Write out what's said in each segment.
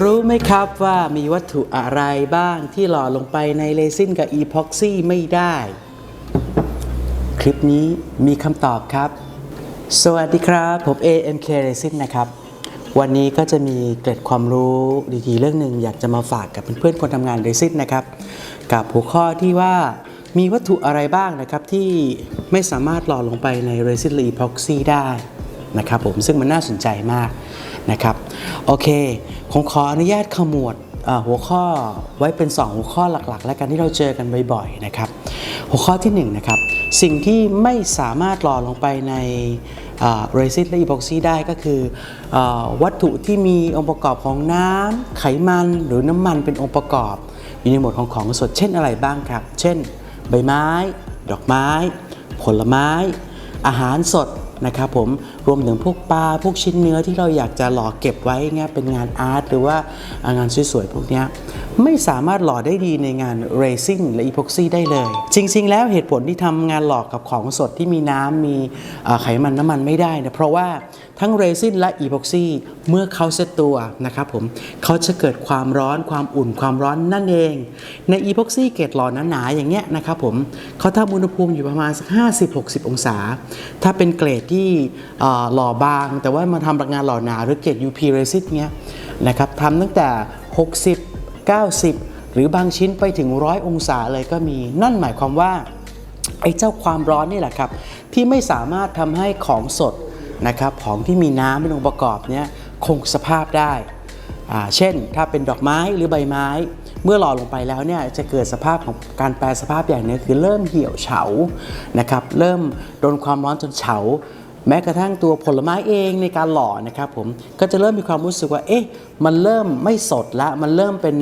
รู้ไหมครับว่ามีวัตถุอะไรบ้างที่หล่อลงไปในเรซินกับอีพ็อกซี่ไม่ได้ คลิปนี้มีคำตอบครับ สวัสดีครับ ผม AMK Resin นะครับ วันนี้ก็จะมีเกร็ดความรู้ดีๆ เรื่องหนึ่งอยากจะมาฝากกับเพื่อนๆคนทำงานเรซินนะครับ กับหัวข้อที่ว่ามีวัตถุอะไรบ้างนะครับที่ไม่สามารถหล่อลงไปในเรซินหรืออีพ็อกซี่ได้ นะครับผมซึ่งมันน่าสนใจมากนะครับโอเคผมขออนุญาตขมวดหัวข้อไว้เป็น 2 หัวข้อหลักๆ และกันที่เราเจอกันบ่อยๆนะครับหัวข้อที่1นะครับสิ่งที่ไม่สามารถหล่อลงไปในเรซินและอีพ็อกซี่ได้ก็คือออวัตถุที่มีองค์ประกอบของน้ำไขมันหรือน้ำมันเป็นองค์ประกอบ อยู่ในหมวดของของสดเช่นอะไรบ้างครับ เช่น ใบไม้ ดอกไม้ ผลไม้ อาหารสดนะครับผม รวมถึงพวกปลาพวกชิ้นเนื้อที่เราอยากจะหล่อเก็บไว้เงี้ยเป็นงานอาร์ตหรือว่างานสวยๆพวกเนี้ยไม่สามารถหล่อได้ดีในงานเรซิ่งและอีพ็อกซี่ได้เลย จริง ๆ แล้วเหตุผลที่ทำงานหล่อกับของสดที่มีน้ำมีไขมันน้ำมันไม่ได้นะเพราะว่าทั้งเรซินและอีพ็อกซี่เมื่อเขาเซตตัวนะครับผมเขาจะเกิดความร้อนความอุ่นความร้อนนั่นเอง ในอีพ็อกซี่เกรดหล่อหนาๆอย่างเงี้ยนะครับผมเขาทำอุณหภูมิอยู่ประมาณสัก50-60 องศา ถ้าเป็นเกรดที่เหล่อบาง แต่ว่ามาทำงานหล่อหนาหรือเกรด UP resin เงี้ยนะครับทำตั้งแต่ 60 90 หรือบางชิ้นไปถึง 100 องศาเลยก็มี นั่นหมายความว่าไอ้เจ้าความร้อนนี่แหละครับ ที่ไม่สามารถทำให้ของสดนะครับของที่มีน้ำเป็นองค์ประกอบเนี้ยคงสภาพได้ เช่นถ้าเป็นดอกไม้หรือใบไม้ เมื่อหล่อลงไปแล้วเนี่ยจะเกิดสภาพของการแปลสภาพอย่างนึงคือเริ่มเหี่ยวเฉานะครับเริ่มโดนความร้อนจนเฉา แม้กระทั่งตัวผลไม้เองในการหล่อนะครับผมก็จะเริ่มมีความรู้สึกว่าเอ๊ะมันเริ่มไม่สดล้วมันเริ่มเป็น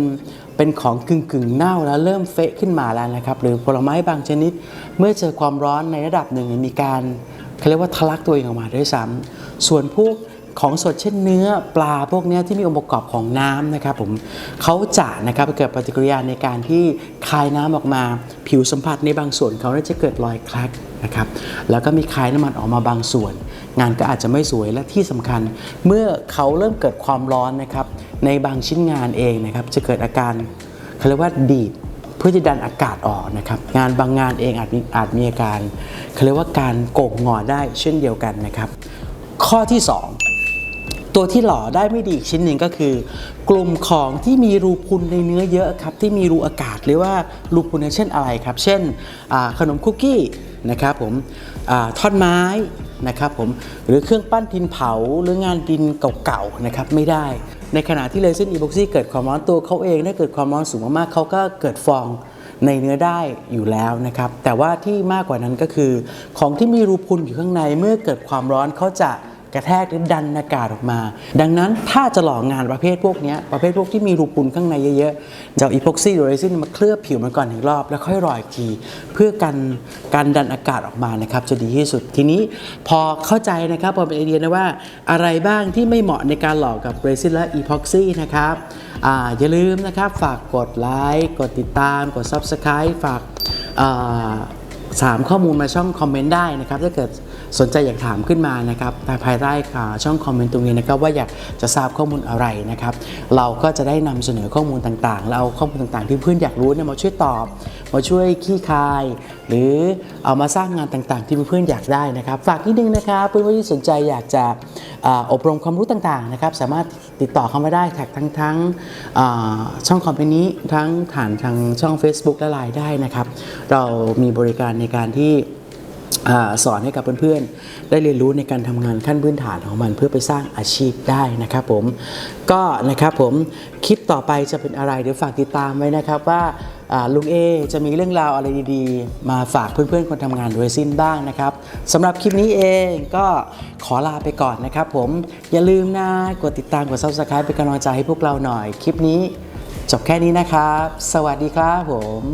เป็นของกึ่งกึ่งเน่าแล้วเริ่มเฟะขึ้นมาแล้วนะครับหรือผลไม้บางชนิด เมื่อเจอความร้อนในระดับหนึ่งมีการเขาเรียกว่าทะลักตัวเองออกมาด้วยซ้ำส่วนพวกของสดเช่นเนื้อปลาพวกนี้ที่มีองค์ประกอบของน้ำนะครับผมเขาจะนะครับเกิดปฏิกิริยาในการที่คายน้ำออกมา ผิวสัมผัสในบางส่วนเขาจะเกิดรอยคลัก นะครับแล้วก็มีคายน้ำมันออกมาบางส่วน งานก็อาจจะไม่สวยและที่สำคัญ เมื่อเขาเริ่มเกิดความร้อนนะครับในบางชิ้นงานเองนะครับจะเกิดอาการเขาเรียกว่าดีดเพื่อจะดันอากาศออกนะครับงานบางงานเองอาจมีอาจมีอาการเขาเรียกว่าการโก่งงอได้เช่นเดียวกันนะครับ ข้อที่ 2 ตัวที่หล่อได้ไม่ดีอีกชิ้นหนึ่งก็คือ กลุ่มของที่มีรูพุนในเนื้อเยอะครับ ที่มีรูอากาศหรือว่ารูพุนเช่นอะไรครับ เช่นขนมคุกกี้นะครับผมอท่อนไม้นะครับผมหรือเครื่องปั้นดินเผาหรืองานดินเก่าๆนะครับไม่ได้ ในขณะที่เลเซนอีบ็อกซี่เกิดความร้อนตัวเขาเองถ้าเกิดความร้อนสูงมากๆเขาก็เกิดฟองในเนื้อได้อยู่แล้วนะครับ แต่ว่าที่มากกว่านั้นก็คือ ของที่มีรูพุนอยู่ข้างในเมื่อเกิดความร้อนเขาจะ กระแทกหรือดันอากาศออกมา ดังนั้นถ้าจะหล่องานประเภทพวกนี้ประเภทพวกที่มีรูพุนข้างในเยอะๆจะเอาอีพ็อกซี่หรือเรซินมาเคลือบผิวมันก่อนอีกรอบ แล้วค่อยรออีกที เพื่อกันการดันอากาศออกมานะครับจะดีที่สุดทีนี้พอเข้าใจนะครับพอเป็นไอเดียนะว่าอะไรบ้างที่ไม่เหมาะในการหล่อกับเรซินและอีพ็อกซี่นะครับอ่าอย่าลืมนะครับฝากกดไลค์กดติดตามกด Subscribe ฝากอ่า ถามข้อมูลมาช่องคอมเมนต์ได้นะครับถ้าเกิดสนใจอยากถามขึ้นมานะครับภายใต้อ่าช่องคอมเมนต์ตรงนี้นะครับว่าอยากจะทราบข้อมูลอะไรนะครับ เราก็จะได้นำเสนอข้อมูลต่างๆ แล้วเอาข้อมูลต่างๆ ที่เพื่อนอยากรู้เนี่ยมาช่วยตอบ มาช่วยขี้คาย หรือเอามาสร้างงานต่างๆ ที่เพื่อนอยากได้นะครับ ฝากนิดนึงนะครับเพื่อนๆที่สนใจอยากจะอบรมความรู้ต่างๆนะครับสามารถติดต่อเข้ามาได้แท็กทั้งทั้งช่องคอมเพนต์นี้ทั้งผ่านทางช่อง Facebook และไลน์ได้นะครับ เรามีบริการในในการที่สอนให้กับเพื่อนๆ ได้เรียนรู้ในการทำงานขั้นพื้นฐานของมันเพื่อไปสร้างอาชีพได้นะครับผมก็นะครับผมคลิปต่อไปจะเป็นอะไรเดี๋ยวฝากติดตามไว้นะครับว่าลุงเอจะมีเรื่องราวอะไรดีๆ มาฝากเพื่อนๆ คนทำงานเรซินบ้างนะครับสำหรับคลิปนี้เองก็ขอลาไปก่อนนะครับผมอย่าลืมนะกดติดตามกด subscribe เป็นกำลังใจให้พวกเราหน่อย คลิปนี้จบแค่นี้นะครับ สวัสดีครับผม